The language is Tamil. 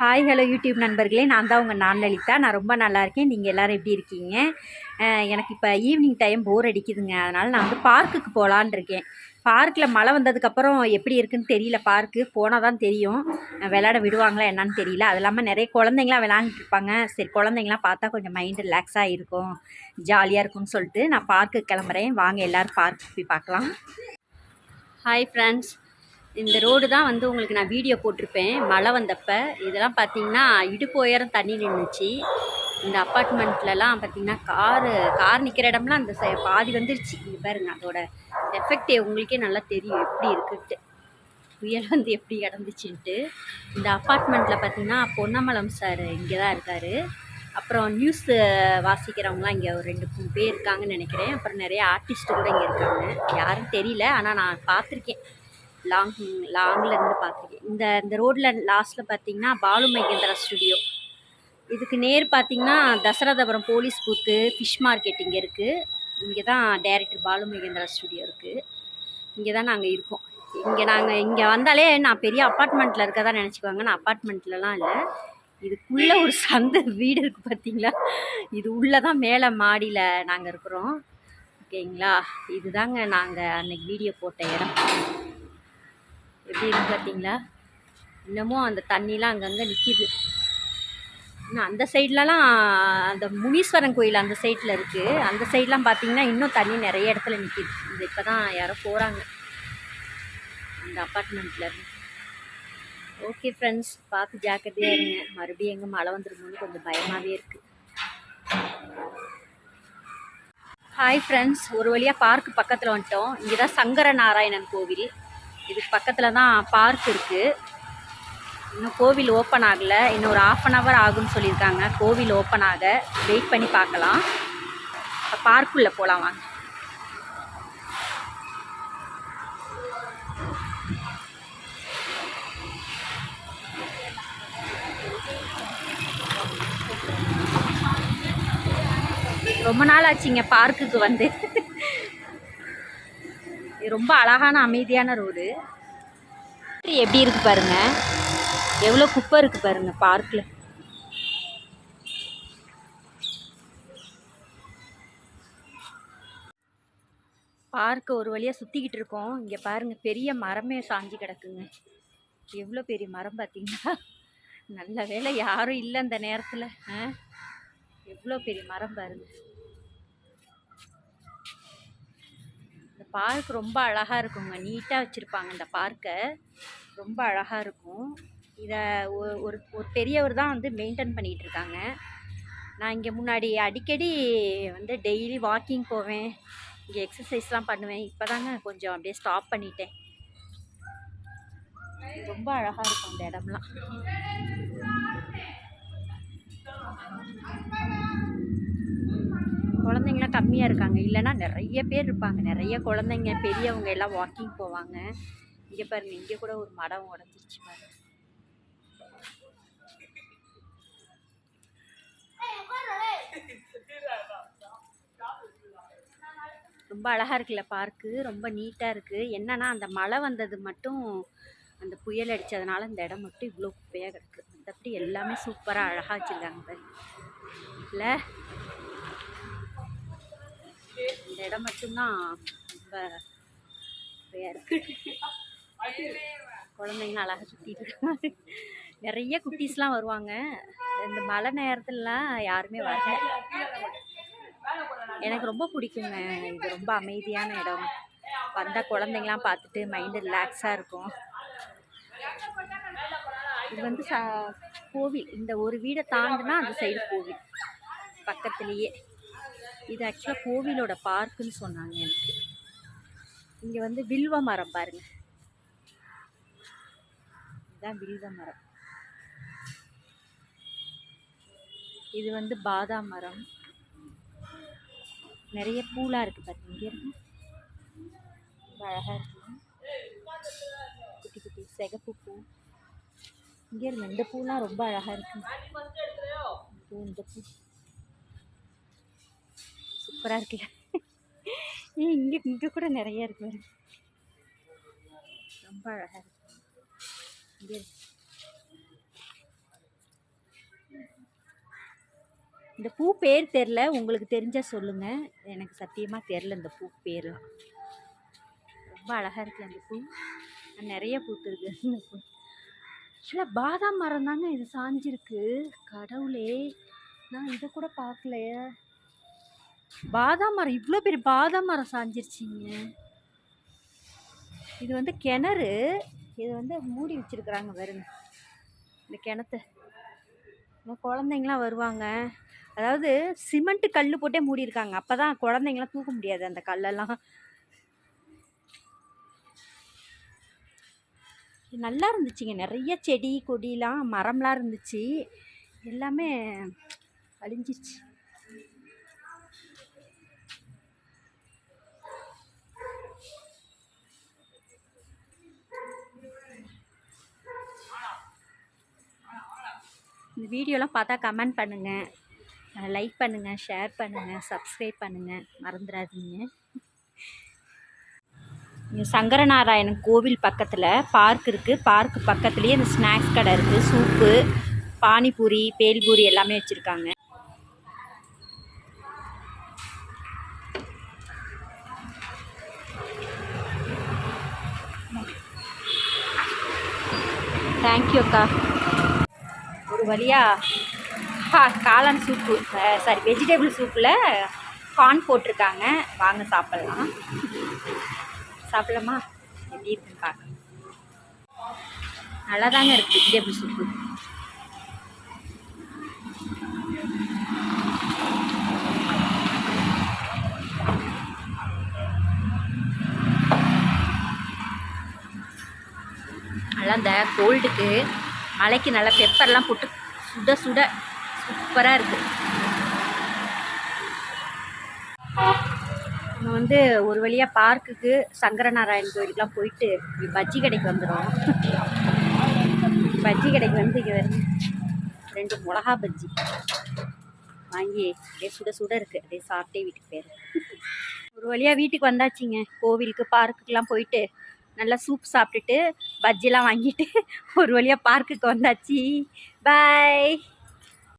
ஹாய் ஹலோ யூடியூப் நண்பர்களே. நான் தான் உங்கள் நான் லலிதா. நான் ரொம்ப நல்லா இருக்கேன். நீங்கள் எல்லோரும் எப்படி இருக்கீங்க? எனக்கு இப்போ ஈவினிங் டைம் போர் அடிக்குதுங்க. அதனால் நான் வந்து பார்க்குக்கு போகலான் இருக்கேன். பார்க்கில் மழை வந்ததுக்கப்புறம் எப்படி இருக்குன்னு தெரியல. பார்க்கு போனால் தான் தெரியும். விளையாட விடுவாங்களா என்னன்னு தெரியல. அது இல்லாமல் நிறைய குழந்தைங்களாம் விளையாண்டுட்டு இருப்பாங்க. சரி குழந்தைங்களாம் பார்த்தா கொஞ்சம் மைண்டு ரிலாக்ஸாக இருக்கும். ஜாலியாக இருக்கும்னு சொல்லிட்டு நான் பார்க்குக்கு கிளம்புறேன். வாங்க எல்லோரும் பார்க்கு போய் பார்க்கலாம். ஹாய் ஃப்ரெண்ட்ஸ் இந்த ரோடு தான் வந்து உங்களுக்கு நான் வீடியோ போட்டிருப்பேன். மழை வந்தப்போ. இதெல்லாம் பார்த்தீங்கன்னா இடுப்பு உயரம் தண்ணி நின்றுச்சு இந்த அப்பார்ட்மெண்ட்லலாம் பார்த்தீங்கன்னா காரு கார் நிற்கிற இடம்லாம் அந்த ச பாதி வந்துருச்சு. இங்கே பாருங்க அதோட எஃபெக்ட் உங்களுக்கே நல்லா தெரியும் எப்படி இருக்குன்ட்டு. புயல் வந்து எப்படி இடந்துச்சுன்ட்டு இந்த அப்பார்ட்மெண்ட்டில் பார்த்தீங்கன்னா பொன்னமலம் சார் இங்கே தான் இருக்கார். அப்புறம் நியூஸ் வாசிக்கிறவங்களாம் இங்கே ஒரு ரெண்டு மூணு பேர் இருக்காங்கன்னு நினைக்கிறேன். அப்புறம் நிறைய ஆர்டிஸ்ட்டு கூட இங்கே இருக்காங்க. யாரும் தெரியல ஆனால் நான் பார்த்துருக்கேன். லாங் லாங்கில் இருந்து பார்த்துருக்கேன் இந்த இந்த ரோட்டில் லாஸ்ட்டில் பார்த்தீங்கன்னா பாலு மகேந்திரா ஸ்டுடியோ. இதுக்கு நேர் பார்த்தீங்கன்னா Dasarathapuram police booth fish market இங்கே இருக்குது இங்கே தான் டைரக்டர் பாலு மகேந்திரா ஸ்டுடியோ இருக்குது இங்கே தான் நாங்கள் இருக்கோம். இங்கே நாங்கள் இங்கே வந்தாலே நான் பெரிய அப்பார்ட்மெண்ட்டில் இருக்கதா நினச்சிக்குவாங்க. நான் அப்பார்ட்மெண்ட்லலாம் இல்லை. இதுக்குள்ளே ஒரு சந்தை வீடு இருக்குது பார்த்தீங்களா இது உள்ளே தான் மேலே மாடியில் நாங்கள் இருக்கிறோம். ஓகேங்களா? இதுதாங்க நாங்கள் அன்னைக்கு வீடியோ போட்ட இடம். எப்படி இருக்கு பார்த்தீங்களா? இன்னமும் அந்த தண்ணிலாம் அங்கங்கே நிற்கிது இன்னும் அந்த சைட்லலாம் அந்த முனீஸ்வரன் கோயில் அந்த சைடில் இருக்குது அந்த சைட்லாம் பார்த்தீங்கன்னா இன்னும் தண்ணி நிறைய இடத்துல நிற்கிது இது இப்போ தான் யாரோ போகிறாங்க அந்த அப்பார்ட்மெண்ட்டில் இருந்து. ஓகே ஃப்ரெண்ட்ஸ் பார்த்து ஜாக்கிரதையாக இருங்க. மறுபடியும் எங்கே மழை வந்துருமோன்னு கொஞ்சம் பயமாகவே இருக்குது ஹாய் ஃப்ரெண்ட்ஸ் ஒரு வழியாக பார்க் பக்கத்தில் வந்துட்டோம். இங்கே தான் சங்கர நாராயணன் கோவில். இதுக்கு பக்கத்தில் தான் பார்க் இருக்குது இன்னும் கோவில் ஓப்பன் ஆகலை. இன்னும் ஒரு ஆஃப் அன் ஹவர் ஆகும்னு சொல்லியிருக்காங்க. கோவில் ஓப்பன் ஆக. வெயிட் பண்ணி பார்க்கலாம். இப்போ பார்க்குள்ளே போகலாம் வாங்க. ரொம்ப நாள் ஆச்சுங்க பார்க்குக்கு வந்து. ரொம்ப அழகான அமைதியான ரோடு. எப்படி இருக்கு பாருங்க. எவ்வளோ குப்பை இருக்கு பாருங்க பார்க்கில் பார்க்கை ஒரு வழியாக சுற்றிக்கிட்டு இருக்கோம். இங்கே பாருங்கள் பெரிய மரமே சாஞ்சு கிடக்குங்க. எவ்வளோ பெரிய மரம் பார்த்தீங்களா நல்ல வேளை யாரும் இல்லை அந்த நேரத்தில். ஆ? எவ்வளோ பெரிய மரம் பாருங்கள் பார்க் ரொம்ப அழகாக இருக்குங்க. நீட்டாக வச்சுருப்பாங்க இந்த பார்க்கை. ரொம்ப அழகாக இருக்கும். இதை ஒரு ஒரு ஒரு பெரியவர் தான் வந்து மெயின்டைன் பண்ணிகிட்டு இருக்காங்க. நான் இங்கே முன்னாடி அடிக்கடி வந்து டெய்லி வாக்கிங் போவேன். இங்கே எக்ஸசைஸ்லாம் பண்ணுவேன். இப்போ தாங்க கொஞ்சம் அப்படியே ஸ்டாப் பண்ணிட்டேன். ரொம்ப அழகாக இருக்கும் இந்த இடம்லாம். குழந்தைங்களாம் கம்மியாக இருக்காங்க. இல்லைன்னா நிறைய பேர் இருப்பாங்க. நிறைய குழந்தைங்க பெரியவங்க எல்லாம் வாக்கிங் போவாங்க. இங்கே பாருங்க இங்கே கூட ஒரு மடம் உடஞ்சிருச்சு பாருங்க. ரொம்ப அழகாக இருக்குல்ல பார்க்கு ரொம்ப நீட்டாக இருக்குது என்னென்னா அந்த மழை வந்தது மட்டும் அந்த புயல் அடித்ததுனால அந்த இடம் மட்டும் இவ்வளோ குப்பையாக கிடக்கு. மற்றபடி எல்லாமே சூப்பராக அழகாக வச்சுருக்காங்க இல்லை? இந்த இடம் மட்டும்தான் ரொம்ப குப்பையாக இருக்கு. குழந்தைங்க அழகாக சுற்றிட்டு இருக்காங்க. நிறைய குட்டீஸ்லாம் வருவாங்க. இந்த மழை நேரத்துலலாம் யாருமே வரல. எனக்கு ரொம்ப பிடிக்குங்க. இது ரொம்ப அமைதியான இடம். வந்தால் குழந்தைங்களாம் பார்த்துட்டு மைண்டு ரிலாக்ஸாக இருக்கும். இது வந்து சா கோவில். இந்த ஒரு வீடை தாண்டுனா அந்த சைடு கோவில். பக்கத்துலேயே. இது ஆக்சுவலாக கோவிலோட பார்க்குன்னு சொன்னாங்க எனக்கு. இங்கே வந்து வில்வ மரம் பாருங்க. இதுதான் வில்வ மரம். இது வந்து பாதாம் மரம். நிறைய பூலாம் இருக்குது பாருங்க. இங்கே இருக்கு. ரொம்ப அழகாக இருக்கு. குட்டி குட்டி சிகப்பு பூ. இங்கே இருங்க இந்த பூலாம் ரொம்ப அழகாக இருக்கு. பூ இந்த பூ. சூப்பராக இருக்குல்ல. ஏன் இங்கே இங்கே கூட நிறைய இருக்கு பாருங்க ரொம்ப அழகாக இருக்கு. இந்த பூ பேர் தெரில உங்களுக்கு தெரிஞ்சால் சொல்லுங்கள் எனக்கு சத்தியமாக தெரில இந்த பூ பேர்லாம். ரொம்ப அழகாக இருக்குது அந்த பூ. நிறைய பூத்துருக்கு இந்த பூ. ஆக்சுவலாக பாதாம் மரம் தாங்க இது சாஞ்சிருக்கு. கடவுளே. நான் இதை கூட பார்க்கலையே. பாதாம் மரம் இவ்வளோ பெரிய பாதாம் மரம் சாஞ்சிருச்சிங்க. இது வந்து கிணறு. இது வந்து மூடி வச்சிருக்கிறாங்க பாருங்க. இந்த கிணத்த. குழந்தைங்களாம் வருவாங்க. அதாவது சிமெண்ட்டு கல் போட்டே மூடி இருக்காங்க அப்போ தான் குழந்தைங்களாம் தூக்க முடியாது அந்த கல்லெல்லாம். நல்லா இருந்துச்சுங்க. நிறைய செடி கொடிலாம் மரம்லாம் இருந்துச்சு. எல்லாமே அழிஞ்சிருச்சு. இந்த வீடியோலாம் பார்த்தா கமெண்ட் பண்ணுங்கள் லைக் பண்ணுங்கள் ஷேர் பண்ணுங்கள் சப்ஸ்கிரைப் பண்ணுங்கள் மறந்துடாதீங்க. சங்கரநாராயணன் கோவில் பக்கத்தில் பார்க் இருக்குது பார்க் பக்கத்துலேயே இந்த ஸ்நாக்ஸ் கடை இருக்குது சூப்பு பானிபூரி பேல்பூரி எல்லாமே வச்சுருக்காங்க. தேங்க்யூ அக்கா. ஒரு வழியாக காளான் சூப்பு சாரி வெஜிடபிள் சூப்பில் கார்ன் போட்டிருக்காங்க. வாங்க சாப்பிட்லாம். சாப்பிடலாமா? எப்படி இருக்குன்னு பார்க்க நல்லா தாங்க இருக்குது வெஜிடபிள் சூப்பு நல்லா இந்த கோல்டுக்கு மலைக்கு நல்லா பெப்பர்லாம் போட்டு சுட சுட சூப்பராக இருக்குது நம்ம வந்து ஒரு வழியாக பார்க்குக்கு சங்கரநாராயண் கோயிலுக்குலாம் போயிட்டு பஜ்ஜி கடைக்கு வந்துடும் பஜ்ஜி கடைக்கு வந்து இங்கே ரெண்டு மிளகா பஜ்ஜி வாங்கி அப்படியே சுட சுட இருக்குது அப்படியே சாப்பிட்டே வீட்டுக்கு போயிரு ஒரு வழியாக வீட்டுக்கு வந்தாச்சுங்க. கோவிலுக்கு பார்க்குக்கெலாம் போயிட்டு நல்லா சூப் சாப்பிட்டுட்டு பஜ்ஜிலாம் வாங்கிட்டு ஒரு வழியாக பார்க்குக்கு வந்தாச்சு. பாய்